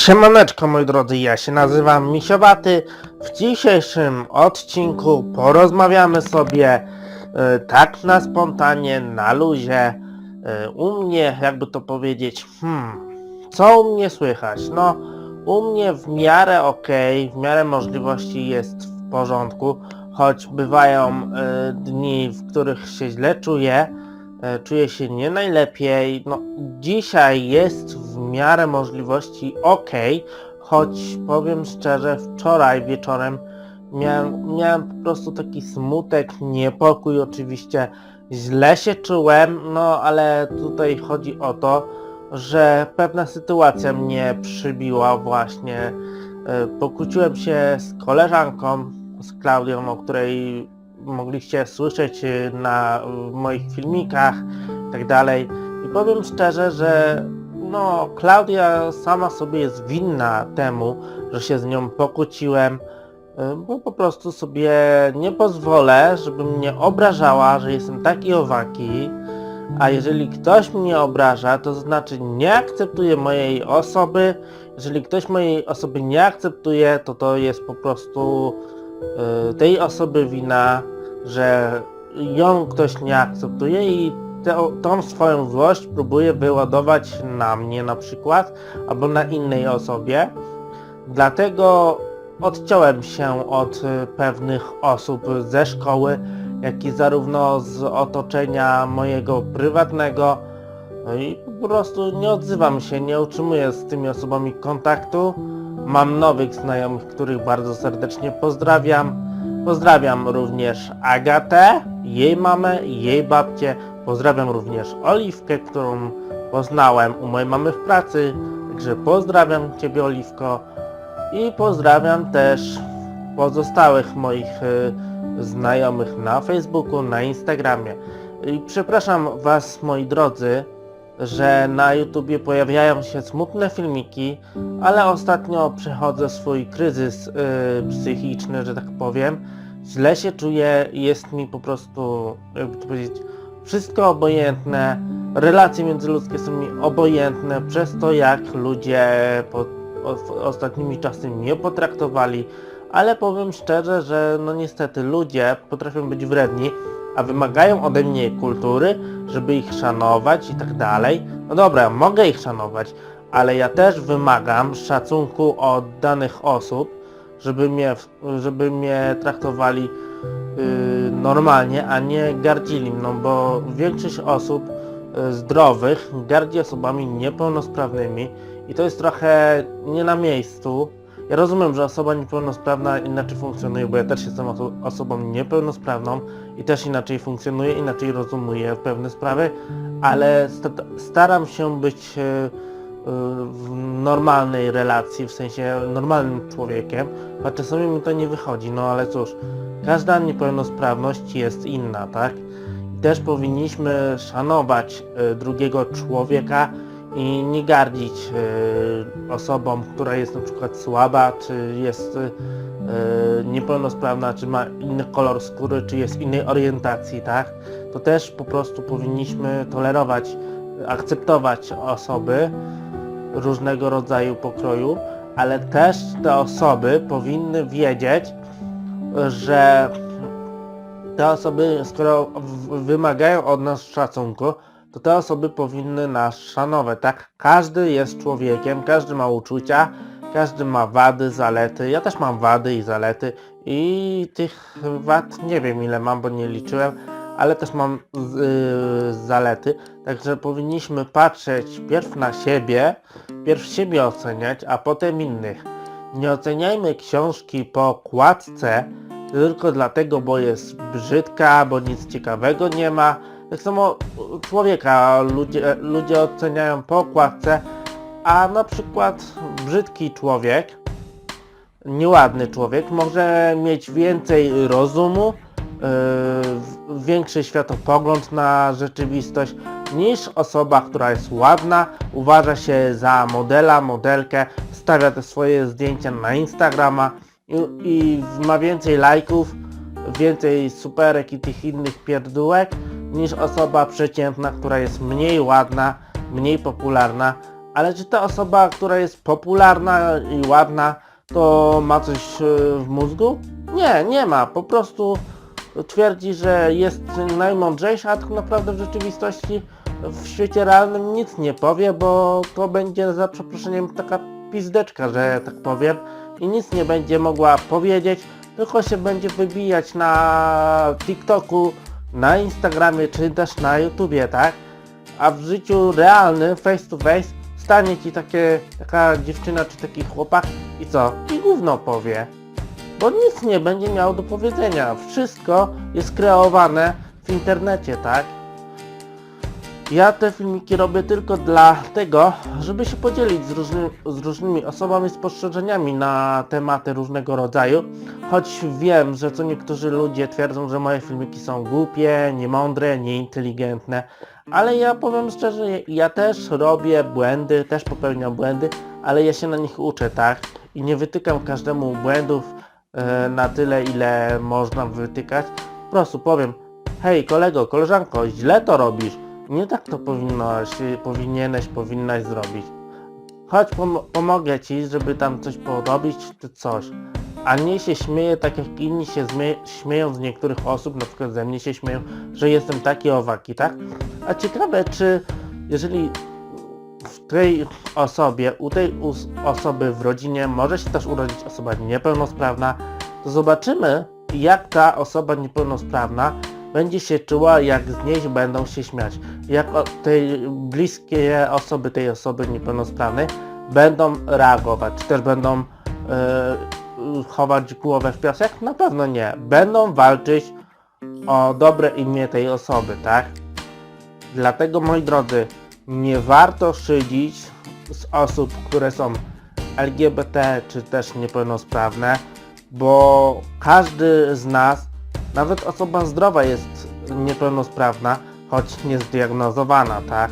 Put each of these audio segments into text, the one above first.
Siemaneczko moi drodzy, ja się nazywam Misiowaty. W dzisiejszym odcinku porozmawiamy sobie e, tak na spontanie, na luzie. E, u mnie, jakby to powiedzieć, hmm, co u mnie słychać? No, u mnie w miarę okej, w miarę możliwości jest w porządku, choć bywają e, dni, w których się źle czuję. E, Czuję się nie najlepiej. No, dzisiaj jest w miarę możliwości ok, choć powiem szczerze, wczoraj wieczorem miałem, miałem po prostu taki smutek, niepokój oczywiście. Źle się czułem, no ale tutaj chodzi o to, że pewna sytuacja mnie przybiła właśnie. E, Pokłóciłem się z koleżanką, z Klaudią, o której mogliście słyszeć y, na w moich filmikach tak dalej. I powiem szczerze, że no Klaudia sama sobie jest winna temu, że się z nią pokłóciłem, y, bo po prostu sobie nie pozwolę, żeby mnie obrażała, że jestem taki owaki, a jeżeli ktoś mnie obraża, to znaczy nie akceptuje mojej osoby, jeżeli ktoś mojej osoby nie akceptuje, to to jest po prostu y, tej osoby wina, że ją ktoś nie akceptuje i tę- tą swoją złość próbuje wyładować na mnie na przykład, albo na innej osobie. Dlatego odciąłem się od y, pewnych osób ze szkoły, jak i zarówno z otoczenia mojego prywatnego. No i po prostu nie odzywam się, nie utrzymuję z tymi osobami kontaktu. Mam nowych znajomych, których bardzo serdecznie pozdrawiam. Pozdrawiam również Agatę, jej mamę, jej babcię. Pozdrawiam również Oliwkę, którą poznałem u mojej mamy w pracy. Także pozdrawiam Ciebie Oliwko. I pozdrawiam też pozostałych moich y, znajomych na Facebooku, na Instagramie. I przepraszam Was moi drodzy, że na YouTubie pojawiają się smutne filmiki, ale ostatnio przechodzę swój kryzys y, psychiczny, że tak powiem. Źle się czuję, jest mi po prostu, jakby to powiedzieć, wszystko obojętne. Relacje międzyludzkie są mi obojętne przez to, jak ludzie o, ostatnimi czasy mnie potraktowali. Ale powiem szczerze, że no niestety ludzie potrafią być wredni, a wymagają ode mnie kultury, żeby ich szanować i tak dalej. No dobra, mogę ich szanować, ale ja też wymagam szacunku od danych osób, żeby mnie, żeby mnie traktowali yy, normalnie, a nie gardzili mną, bo większość osób yy, zdrowych gardzi osobami niepełnosprawnymi i to jest trochę nie na miejscu. Ja rozumiem, że osoba niepełnosprawna inaczej funkcjonuje, bo ja też jestem oso osobą niepełnosprawną i też inaczej funkcjonuję, inaczej rozumuję pewne sprawy, ale sta staram się być e, e, w normalnej relacji, w sensie normalnym człowiekiem, a czasami mi to nie wychodzi, no ale cóż, każda niepełnosprawność jest inna, tak? I też powinniśmy szanować e, drugiego człowieka i nie gardzić e, osobą, która jest na przykład słaba, czy jest e, niepełnosprawna, czy ma inny kolor skóry, czy jest innej orientacji, tak? To też po prostu powinniśmy tolerować, akceptować osoby różnego rodzaju pokroju, ale też te osoby powinny wiedzieć, że te osoby, skoro wymagają od nas szacunku, to te osoby powinny nas szanować, tak? Każdy jest człowiekiem, każdy ma uczucia, każdy ma wady, zalety. Ja też mam wady i zalety i tych wad nie wiem ile mam, bo nie liczyłem, ale też mam yy, zalety. Także powinniśmy patrzeć pierw na siebie, pierw siebie oceniać, a potem innych. Nie oceniajmy książki po okładce tylko dlatego, bo jest brzydka, bo nic ciekawego nie ma. Tak samo człowieka ludzie, ludzie oceniają po okładce, a na przykład brzydki człowiek, nieładny człowiek może mieć więcej rozumu, yy, większy światopogląd na rzeczywistość niż osoba, która jest ładna, uważa się za modela, modelkę, stawia te swoje zdjęcia na Instagrama i, i ma więcej lajków, więcej superek i tych innych pierdółek niż osoba przeciętna, która jest mniej ładna, mniej popularna, Ale czy ta osoba, która jest popularna i ładna, to ma coś e, w mózgu? Nie, nie ma. Po prostu twierdzi, że jest najmądrzejsza, a tak naprawdę w rzeczywistości w świecie realnym nic nie powie, bo to będzie za przeproszeniem taka pizdeczka, że tak powiem i nic nie będzie mogła powiedzieć, tylko się będzie wybijać na TikToku, na Instagramie czy też na YouTubie, tak? A w życiu realnym, face to face, stanie ci takie, taka dziewczyna czy taki chłopak i co? I gówno powie. Bo nic nie będzie miał do powiedzenia. Wszystko jest kreowane w internecie, tak? Ja te filmiki robię tylko dlatego, żeby się podzielić z, różny, z różnymi osobami spostrzeżeniami na tematy różnego rodzaju. Choć wiem, że co niektórzy ludzie twierdzą, że moje filmiki są głupie, niemądre, nieinteligentne, ale ja powiem szczerze, ja też robię błędy, też popełniam błędy, ale ja się na nich uczę, tak? I nie wytykam każdemu błędów e, na tyle, ile można wytykać. Po prostu powiem, hej kolego, koleżanko, źle to robisz. Nie tak to powinnoś, powinieneś, powinnaś zrobić. Chodź, pom pomogę ci, żeby tam coś porobić, czy coś. A nie się śmieję tak jak inni się śmieją z niektórych osób, na przykład ze mnie się śmieją, że jestem taki owaki, tak? A ciekawe, czy jeżeli w tej osobie, u tej osoby w rodzinie może się też urodzić osoba niepełnosprawna, to zobaczymy, jak ta osoba niepełnosprawna będzie się czuła, jak z niej będą się śmiać. Jak tej bliskie osoby tej osoby niepełnosprawnej będą reagować, czy też będą e, chować głowę w piasek? Na pewno nie. Będą walczyć o dobre imię tej osoby, tak? Dlatego moi drodzy, nie warto szydzić z osób, które są LGBT czy też niepełnosprawne, bo każdy z nas, nawet osoba zdrowa jest niepełnosprawna, choć niezdiagnozowana, tak?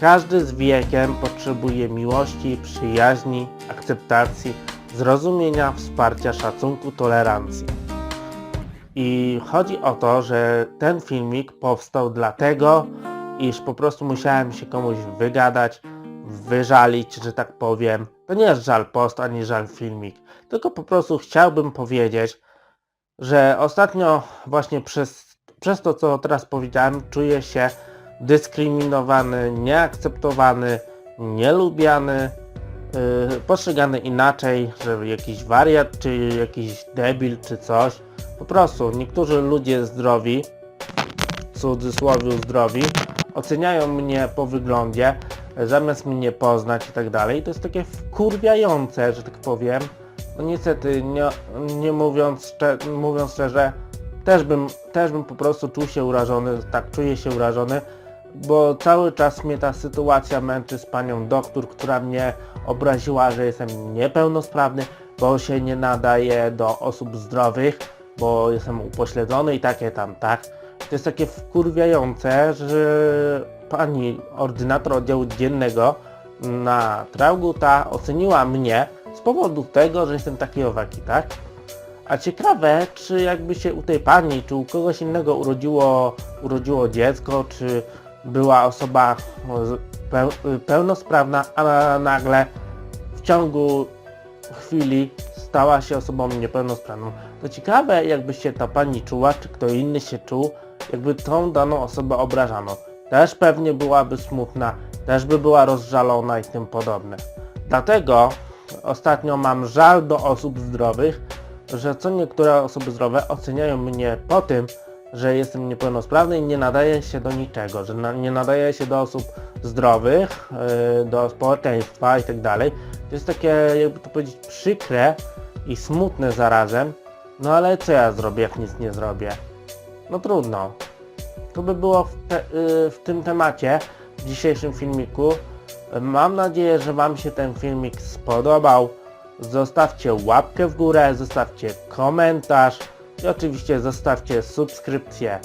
Każdy z wiekiem potrzebuje miłości, przyjaźni, akceptacji, zrozumienia, wsparcia, szacunku, tolerancji. I chodzi o to, że ten filmik powstał dlatego, iż po prostu musiałem się komuś wygadać, wyżalić, że tak powiem. To nie jest żal post, ani żal filmik, tylko po prostu chciałbym powiedzieć, że ostatnio właśnie przez, przez to, co teraz powiedziałem, czuję się dyskryminowany, nieakceptowany, nielubiany, yy, postrzegany inaczej, że jakiś wariat, czy jakiś debil, czy coś. Po prostu niektórzy ludzie zdrowi, w cudzysłowie zdrowi, oceniają mnie po wyglądzie, zamiast mnie poznać i tak dalej. To jest takie wkurwiające, że tak powiem. No niestety, nie, nie mówiąc, szcze- mówiąc szczerze, też bym, też bym po prostu czuł się urażony, tak czuję się urażony, bo cały czas mnie ta sytuacja męczy z panią doktor, która mnie obraziła, że jestem niepełnosprawny, bo się nie nadaje do osób zdrowych, bo jestem upośledzony i takie tam, tak? To jest takie wkurwiające, że pani ordynator oddziału dziennego na Trauguta oceniła mnie powodu tego, że jestem taki owaki, tak? A ciekawe, czy jakby się u tej pani, czy u kogoś innego urodziło, urodziło dziecko, czy była osoba no, pełnosprawna, a nagle w ciągu chwili stała się osobą niepełnosprawną. To ciekawe, jakby się ta pani czuła, czy kto inny się czuł, jakby tą daną osobę obrażano. Też pewnie byłaby smutna, też by była rozżalona i tym podobne. Dlatego ostatnio mam żal do osób zdrowych, że co niektóre osoby zdrowe oceniają mnie po tym, że jestem niepełnosprawny i nie nadaje się do niczego, że na, nie nadaje się do osób zdrowych, yy, do społeczeństwa i tak dalej. To jest takie, jakby to powiedzieć, przykre i smutne zarazem, no ale co ja zrobię, jak nic nie zrobię? No trudno. To by było w, te, yy, w tym temacie, w dzisiejszym filmiku. Mam nadzieję, że Wam się ten filmik spodobał. Zostawcie łapkę w górę, zostawcie komentarz i oczywiście zostawcie subskrypcję.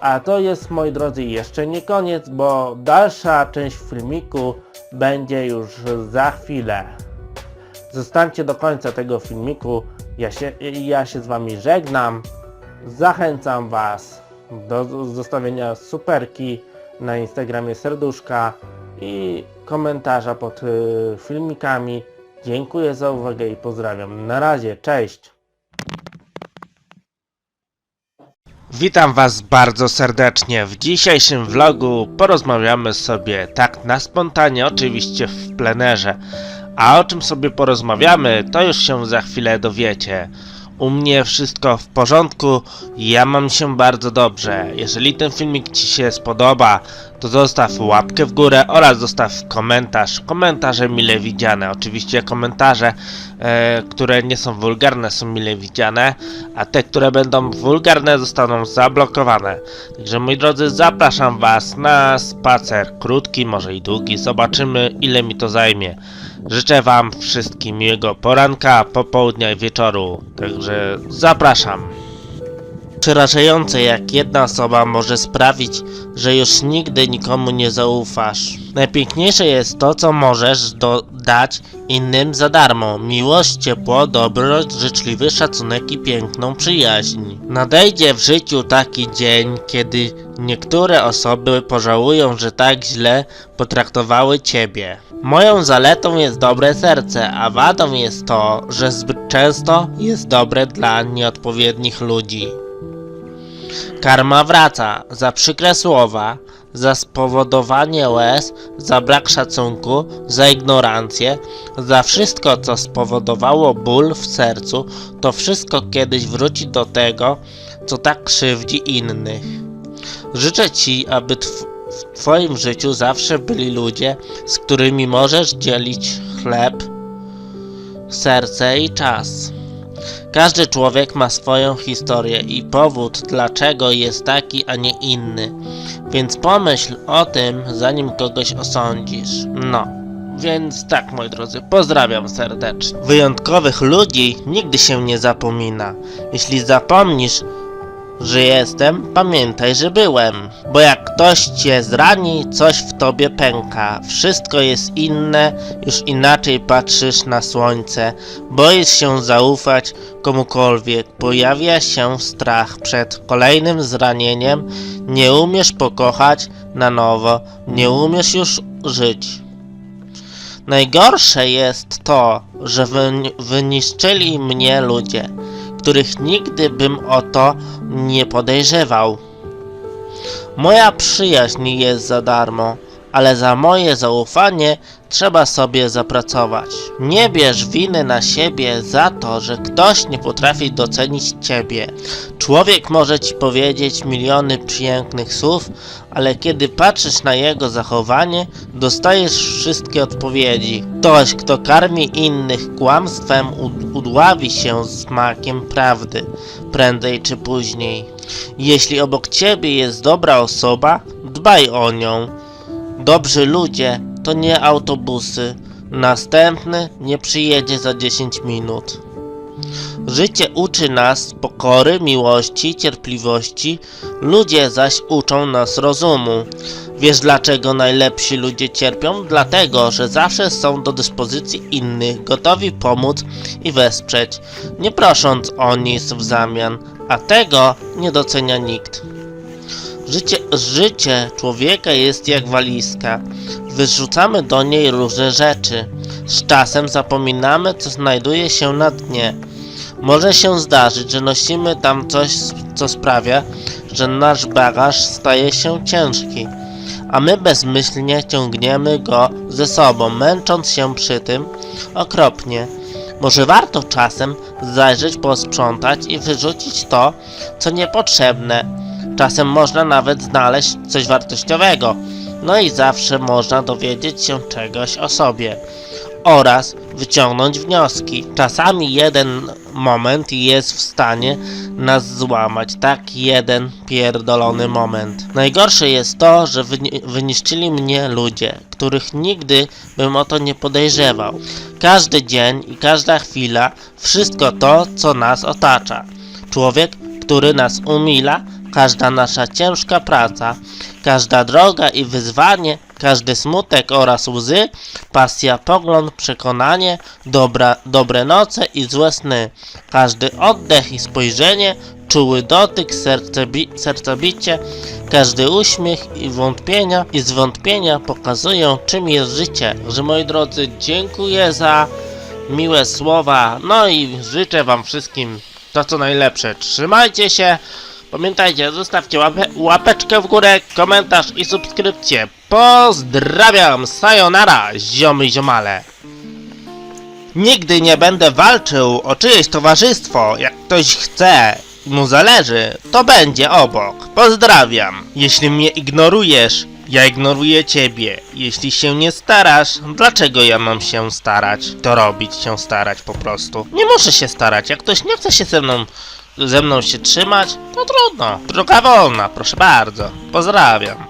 A to jest, moi drodzy, jeszcze nie koniec, bo dalsza część filmiku będzie już za chwilę. Zostańcie do końca tego filmiku. Ja się, ja się z Wami żegnam. Zachęcam Was do zostawienia superki na Instagramie serduszka i komentarza pod y, filmikami. Dziękuję za uwagę i pozdrawiam. Na razie, cześć! Witam Was bardzo serdecznie. W dzisiejszym vlogu porozmawiamy sobie tak na spontanie, oczywiście w plenerze. A o czym sobie porozmawiamy, to już się za chwilę dowiecie. U mnie wszystko w porządku, ja mam się bardzo dobrze. Jeżeli ten filmik Ci się spodoba, to zostaw łapkę w górę oraz zostaw komentarz. Komentarze mile widziane. Oczywiście komentarze, e, które nie są wulgarne są mile widziane, a te, które będą wulgarne zostaną zablokowane. Także moi drodzy, zapraszam Was na spacer, krótki, może i długi. Zobaczymy ile mi to zajmie. Życzę Wam wszystkim miłego poranka, popołudnia i wieczoru. Także zapraszam. Przerażające, jak jedna osoba może sprawić, że już nigdy nikomu nie zaufasz. Najpiękniejsze jest to, co możesz do- dać innym za darmo. Miłość, ciepło, dobroć, życzliwy szacunek i piękną przyjaźń. Nadejdzie w życiu taki dzień, kiedy niektóre osoby pożałują, że tak źle potraktowały ciebie. Moją zaletą jest dobre serce, a wadą jest to, że zbyt często jest dobre dla nieodpowiednich ludzi. Karma wraca za przykre słowa, za spowodowanie łez, za brak szacunku, za ignorancję, za wszystko, co spowodowało ból w sercu, to wszystko kiedyś wróci do tego, co tak krzywdzi innych. Życzę Ci, aby tw- w Twoim życiu zawsze byli ludzie, z którymi możesz dzielić chleb, serce i czas. Każdy człowiek ma swoją historię i powód, dlaczego jest taki, a nie inny. Więc pomyśl o tym, zanim kogoś osądzisz. No. Więc tak, moi drodzy, pozdrawiam serdecznie. Wyjątkowych ludzi nigdy się nie zapomina. Jeśli zapomnisz, że jestem, pamiętaj, że byłem. Bo jak ktoś cię zrani, coś w tobie pęka. Wszystko jest inne, już inaczej patrzysz na słońce. Boisz się zaufać komukolwiek. Pojawia się strach przed kolejnym zranieniem. Nie umiesz pokochać na nowo. Nie umiesz już żyć. Najgorsze jest to, że wyni- wyniszczyli mnie ludzie, których nigdy bym o to nie podejrzewał. Moja przyjaźń jest za darmo, ale za moje zaufanie trzeba sobie zapracować. Nie bierz winy na siebie za to, że ktoś nie potrafi docenić ciebie. Człowiek może ci powiedzieć miliony pięknych słów, ale kiedy patrzysz na jego zachowanie, dostajesz wszystkie odpowiedzi. Ktoś, kto karmi innych kłamstwem, ud- udławi się smakiem prawdy, prędzej czy później. Jeśli obok ciebie jest dobra osoba, dbaj o nią. Dobrzy ludzie to nie autobusy. Następny nie przyjedzie za 10 minut. Życie uczy nas pokory, miłości, cierpliwości, ludzie zaś uczą nas rozumu. Wiesz dlaczego najlepsi ludzie cierpią? Dlatego, że zawsze są do dyspozycji innych, gotowi pomóc i wesprzeć, nie prosząc o nic w zamian, a tego nie docenia nikt. Życie, życie człowieka jest jak walizka. Wyrzucamy do niej różne rzeczy. Z czasem zapominamy, co znajduje się na dnie. Może się zdarzyć, że nosimy tam coś, co sprawia, że nasz bagaż staje się ciężki, a my bezmyślnie ciągniemy go ze sobą, męcząc się przy tym okropnie. Może warto czasem zajrzeć, posprzątać i wyrzucić to, co niepotrzebne. Czasem można nawet znaleźć coś wartościowego, no i zawsze można dowiedzieć się czegoś o sobie oraz wyciągnąć wnioski. Czasami jeden moment jest w stanie nas złamać, tak jeden pierdolony moment. Najgorsze jest to, że wyni- wyniszczyli mnie ludzie, których nigdy bym o to nie podejrzewał. Każdy dzień i każda chwila, wszystko to, co nas otacza. Człowiek, który nas umila, każda nasza ciężka praca, każda droga i wyzwanie, każdy smutek oraz łzy, pasja, pogląd, przekonanie, dobra, dobre noce i złe sny, każdy oddech i spojrzenie, czuły dotyk, sercebi sercobicie, każdy uśmiech i wątpienia i zwątpienia pokazują czym jest życie. Że moi drodzy, dziękuję za miłe słowa, no i życzę wam wszystkim to co najlepsze. Trzymajcie się, pamiętajcie, zostawcie łapę, łapeczkę w górę, komentarz i subskrypcję. Pozdrawiam, sayonara, ziomy i ziomale. Nigdy nie będę walczył o czyjeś towarzystwo. Jak ktoś chce mu zależy, to będzie obok. Pozdrawiam. Jeśli mnie ignorujesz, ja ignoruję ciebie. Jeśli się nie starasz, dlaczego ja mam się starać? To robić, się starać po prostu. Nie muszę się starać. Jak ktoś nie chce się ze mną, ze mną się trzymać, to trudno. Droga wolna, proszę bardzo. Pozdrawiam.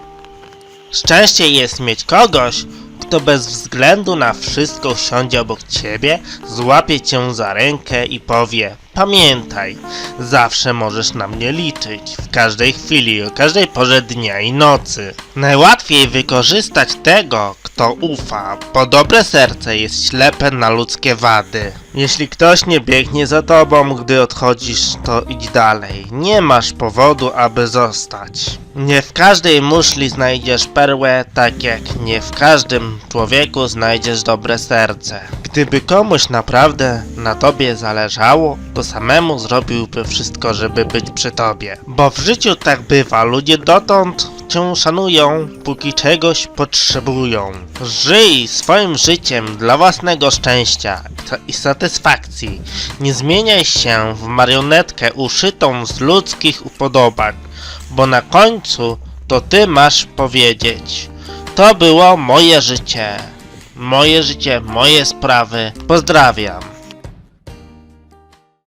Szczęście jest mieć kogoś, kto bez względu na wszystko siądzie obok ciebie, złapie cię za rękę i powie: Pamiętaj, zawsze możesz na mnie liczyć, w każdej chwili, o każdej porze dnia i nocy. Najłatwiej wykorzystać tego, kto ufa, bo dobre serce jest ślepe na ludzkie wady. Jeśli ktoś nie biegnie za tobą, gdy odchodzisz, to idź dalej. Nie masz powodu, aby zostać. Nie w każdej muszli znajdziesz perłę, tak jak nie w każdym człowieku znajdziesz dobre serce. Gdyby komuś naprawdę na tobie zależało, to samemu zrobiłby wszystko, żeby być przy tobie. Bo w życiu tak bywa, ludzie dotąd cię szanują, póki czegoś potrzebują. Żyj swoim życiem dla własnego szczęścia i satysfakcji. Nie zmieniaj się w marionetkę uszytą z ludzkich upodobań, bo na końcu to ty masz powiedzieć. To było moje życie. Moje życie, moje sprawy. Pozdrawiam.